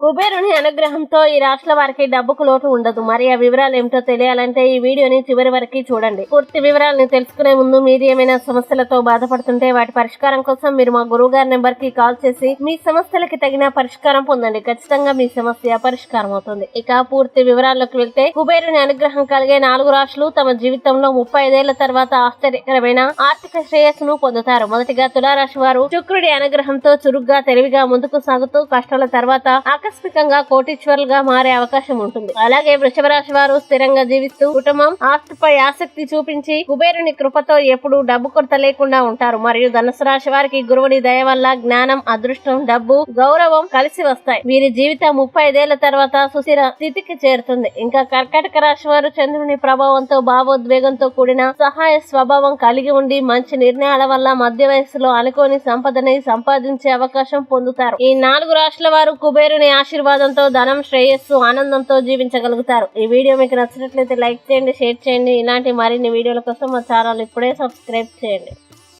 కుబేరుని అనుగ్రహంతో ఈ రాష్ట్ర వారికి డబ్బుకు లోటు ఉండదు. మరి ఆ వివరాలు ఏమిటో తెలియాలంటే ఈ వీడియోని చివరి వరకు చూడండి. పూర్తి వివరాలను తెలుసుకునే ముందు మీరు ఏమైనా సమస్యలతో బాధపడుతుంటే వాటి పరిష్కారం కోసం మీరు మా గురువు గారి నెంబర్కి కాల్ చేసి మీ సమస్యలకి తగిన పరిష్కారం పొందండి. ఖచ్చితంగా మీ సమస్య పరిష్కారం అవుతుంది. ఇక పూర్తి వివరాల్లోకి వెళ్తే కుబేరుని అనుగ్రహం కలిగే నాలుగు రాష్ట్రాలు తమ జీవితంలో ముప్పై ఐదేళ్ళ తర్వాత ఆశ్చర్యకరమైన ఆర్థిక శ్రేయస్సును పొందుతారు. మొదటిగా తులారాశి వారు శుక్రుడి అనుగ్రహంతో చురుగ్గా తెలివిగా ముందుకు సాగుతూ కష్టాల తర్వాత ఆకస్మికంగా కోటీశ్వరులుగా మారే అవకాశం ఉంటుంది. అలాగే వృషభ రాశి వారు స్థిరంగా జీవిస్తూ కుటుంబం ఆస్తిపై ఆసక్తి చూపించి కుబేరుని కృపతో ఎప్పుడూ డబ్బు కొరత లేకుండా ఉంటారు. మరియు ధనుసు రాశి వారికి గురువుని దయ వల్ల జ్ఞానం అదృష్టం డబ్బు గౌరవం కలిసి వస్తాయి. వీరి జీవితం ముప్పై ఐదేళ్ళ తర్వాత సుస్థిర స్థితికి చేరుతుంది. ఇంకా కర్కటక రాశి వారు చంద్రుని ప్రభావంతో భావోద్వేగంతో కూడిన సహాయ స్వభావం కలిగి ఉండి మంచి నిర్ణయాల వల్ల మధ్య వయస్సులో అనుకోని సంపదని సంపాదించే అవకాశం పొందుతారు. ఈ నాలుగు రాష్ట్రాల వారు కుబేరుని ఆశీర్వాదంతో ధనం శ్రేయస్సు ఆనందంతో జీవించగలుగుతారు. ఈ వీడియో మీకు నచ్చినట్లయితే లైక్ చేయండి షేర్ చేయండి. ఇలాంటి మరిన్ని వీడియోల కోసం మా ఛానల్ ఇప్పుడే సబ్స్క్రైబ్ చేయండి.